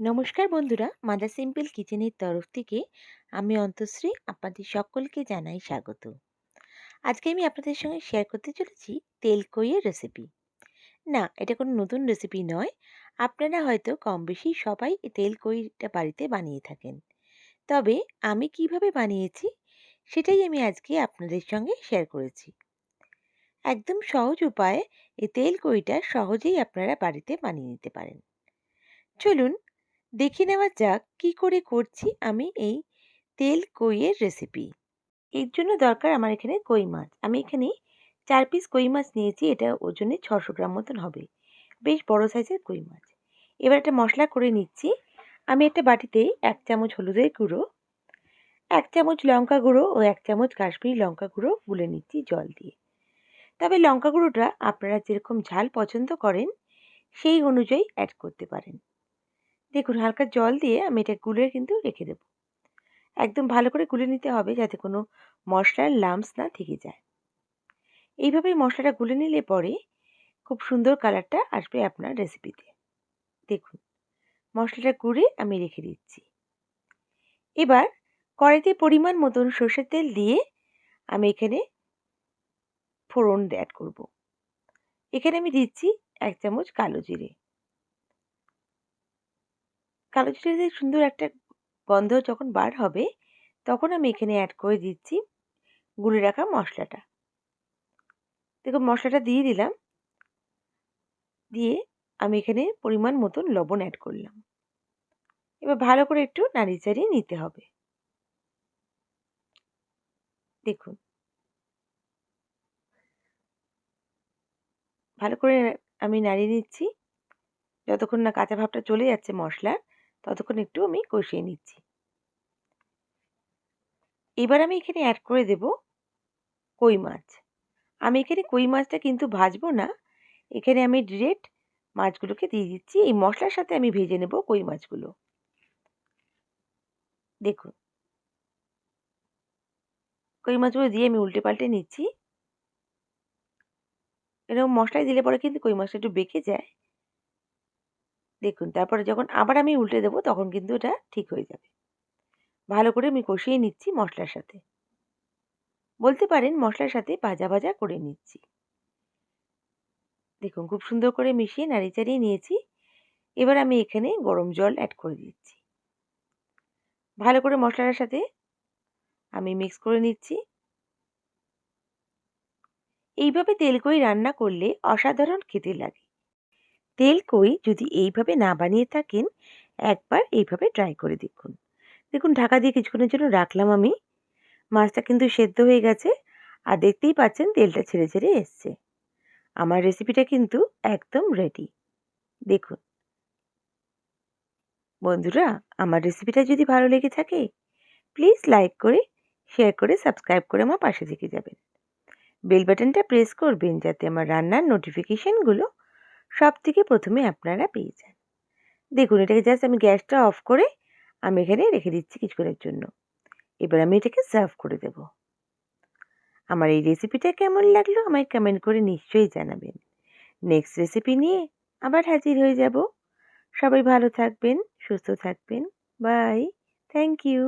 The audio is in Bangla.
নমস্কার বন্ধুরা, মাদার সিম্পল কিচেনের তরফ থেকে আমি অন্তশ্রী আপনাদের সকলকে জানাই স্বাগত। আজকে আমি আপনাদের সঙ্গে শেয়ার করতে চলেছি তেল কইয়ের রেসিপি না, এটা কোনো নতুন রেসিপি নয়, আপনারা হয়তো কম বেশি সবাই তেল কইটা বাড়িতে বানিয়ে থাকেন। তবে আমি কীভাবে বানিয়েছি সেটাই আমি আজকে আপনাদের সঙ্গে শেয়ার করেছি। একদম সহজ উপায়ে এই তেল কইটা সহজেই আপনারা বাড়িতে বানিয়ে নিতে পারেন। চলুন দেখে নেওয়া যাক কি করে করছি আমি এই তেল কইয়ের রেসিপি এর জন্য দরকার আমার এখানে কই মাছ। আমি এখানে চার পিস কই মাছ নিয়েছি, এটা ওজনে ছশো গ্রাম মতন হবে। বেশ বড় সাইজের কই মাছ। এবার একটা মশলা করে নিচ্ছি। আমি একটা বাটিতে এক চামচ হলুদের গুঁড়ো, এক চামচ লঙ্কা গুঁড়ো ও এক চামচ কাশ্মীরি লঙ্কা গুঁড়ো গুলে নিচ্ছি জল দিয়ে। তবে লঙ্কা গুঁড়োটা আপনারা যেরকম ঝাল পছন্দ করেন, সেই অনুযায়ী অ্যাড করতে পারেন। দেখুন, হালকা জল দিয়ে আমি এটা গুলে কিন্তু রেখে দেবো। একদম ভালো করে গুলে নিতে হবে যাতে কোনো মশলার লামস না থেকে যায়। এইভাবেই মশলাটা গুলে নিলে পরে খুব সুন্দর কালারটা আসবে আপনার রেসিপিতে দেখুন, মশলাটা গুঁড়ে আমি রেখে দিচ্ছি। এবার কড়াইতে পরিমাণ মতন সর্ষের তেল দিয়ে আমি এখানে ফোড়ন অ্যাড করব। এখানে আমি দিচ্ছি এক চামচ কালো জিরে। কালো জিরে সুন্দর একটা গন্ধ যখন বার হবে, তখন আমি এখানে অ্যাড করে দিচ্ছি গুলে রাখা মশলাটা। দেখুন, মশলাটা দিয়ে দিলাম। দিয়ে আমি এখানে পরিমাণ মতন লবণ অ্যাড করলাম। এবার ভালো করে একটু নাড়িয়ে চাড়িয়ে নিতে হবে। দেখুন। ভালো করে আমি নাড়িয়ে নিচ্ছি। যতক্ষণ না কাঁচা ভাবটা চলে যাচ্ছে মশলার ততক্ষণ একটু আমি কষিয়ে নিচ্ছি। এবার আমি এখানে অ্যাড করে দেব কই মাছ। আমি এখানে কই মাছটা কিন্তু ভাজবো না। এখানে আমি ডিরেক্ট মাছগুলোকে দিয়ে দিচ্ছি। এই মশলার সাথে আমি ভেজে নেব কই মাছগুলো। দেখুন। কই মাছগুলো দিয়ে আমি উল্টে পাল্টে নিচ্ছি। এরকম মশলায় দিলে পরে কিন্তু কই মাছটা একটু বেঁকে যায়। দেখুন, তারপরে যখন আবার আমি উল্টে দেবো, তখন কিন্তু এটা ঠিক হয়ে যাবে। ভালো করে আমি কষিয়ে নিচ্ছি মশলার সাথে। বলতে পারেন মশলার সাথে ভাজা ভাজা করে নিচ্ছি। দেখুন, খুব সুন্দর করে মিশিয়ে নাড়ি চাড়িয়ে নিয়েছি। এবার আমি এখানে গরম জল অ্যাড করে দিচ্ছি। ভালো করে মশলার সাথে আমি মিক্স করে নিচ্ছি। এইভাবে তেল তেলকই রান্না করলে অসাধারণ খেতে লাগে। তেল কই যদি এইভাবে না বানিয়ে থাকেন, একবার এইভাবে ট্রাই করে দেখুন। দেখুন, ঢাকা দিয়ে কিছুক্ষণের জন্য রাখলাম আমি। মাছটা কিন্তু সেদ্ধ হয়ে গেছে আর দেখতেই পাচ্ছেন তেলটা ছেড়ে ছেড়ে এসছে। আমার রেসিপিটা কিন্তু একদম রেডি দেখুন। বন্ধুরা, আমার রেসিপিটা যদি ভালো লেগে থাকে প্লিজ লাইক করে শেয়ার করে সাবস্ক্রাইব করে আমার পাশে থেকে যাবেন। বেল বাটনটা প্রেস করবেন যাতে আমার রান্নার নোটিফিকেশানগুলো সব থেকে প্রথমে আপনারা পেয়ে যান। দেখুন, এটাকে জাস্ট আমি গ্যাসটা অফ করে আমি এখানে রেখে দিচ্ছি কিছুক্ষণের জন্য। এবার আমি এটাকে সার্ভ করে দেব। আমার এই রেসিপিটা কেমন লাগল আমায় কমেন্ট করে নিশ্চয়ই জানাবেন। নেক্সট রেসিপি নিয়ে আবার হাজির হয়ে যাব। সবাই ভালো থাকবেন, সুস্থ থাকবেন। Bye thank you